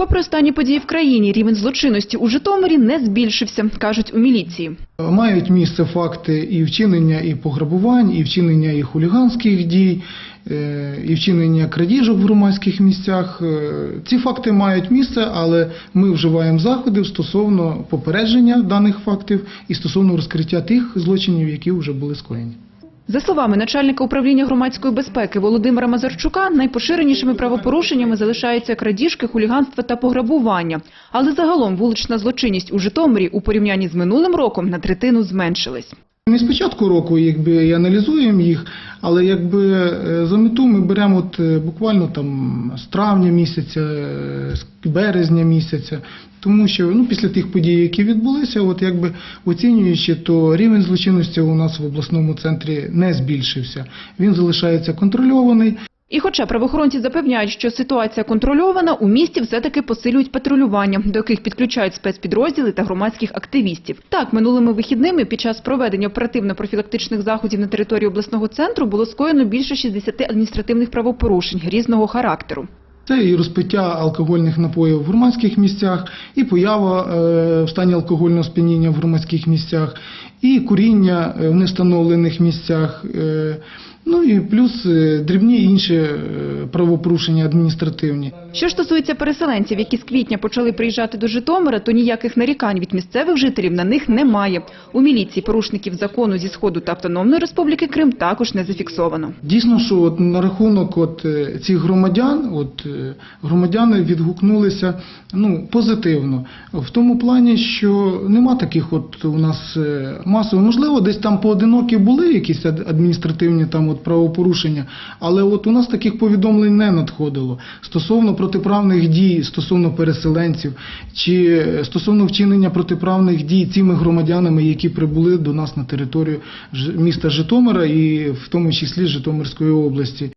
Попри останні події в країні, рівень злочинності у Житомирі не збільшився, кажуть у міліції. Мають місце факти і вчинення і пограбувань, і вчинення і хуліганських дій, е, і вчинення крадіжок в громадських місцях. Е, Ці факти мають місце, але ми вживаємо заходи стосовно попередження даних фактів і стосовно розкриття тих злочинів, які вже були скоєні. За словами начальника управління громадської безпеки Володимира Мазарчука, найпоширенішими правопорушеннями залишаються крадіжки, хуліганство та пограбування. Але загалом вулична злочинність у Житомирі у порівнянні з минулим роком на третину зменшилась. Не з початку року якби і аналізуємо їх, але якби е, за мету ми беремо от е, буквально там з травня місяця, е, з березня місяця, тому що ну після тих подій, які відбулися, от якби оцінюючи, то рівень злочинності у нас в обласному центрі не збільшився. Він залишається контрольований. І хоча правоохоронці запевняють, що ситуація контрольована, у місті все-таки посилюють патрулювання, до яких підключають спецпідрозділи та громадських активістів. Так, минулими вихідними під час проведення оперативно-профілактичних заходів на території обласного центру було скоєно більше 60 адміністративних правопорушень різного характеру. Це і розпиття алкогольних напоїв в громадських місцях, і поява е, в стані алкогольного сп'яніння в громадських місцях, і куріння е, в невстановлених місцях. е, Ну і плюс дрібні інші правопорушення адміністративні. Що ж стосується переселенців, які з квітня почали приїжджати до Житомира, то ніяких нарікань від місцевих жителів на них немає. У міліції порушників закону зі Сходу та Автономної Республіки Крим також не зафіксовано. Дійсно, що от на рахунок от цих громадян, от громадяни відгукнулися ну позитивно. В тому плані, що нема таких, от у нас е, масово, можливо, десь там поодинокі були якісь ад- адміністративні там от правопорушення, але от у нас таких повідомлень не надходило. Стосовно протиправних дій стосовно переселенців чи е, стосовно вчинення протиправних дій цими громадянами, які прибули до нас на територію міста Житомира і в тому числі Житомирської області.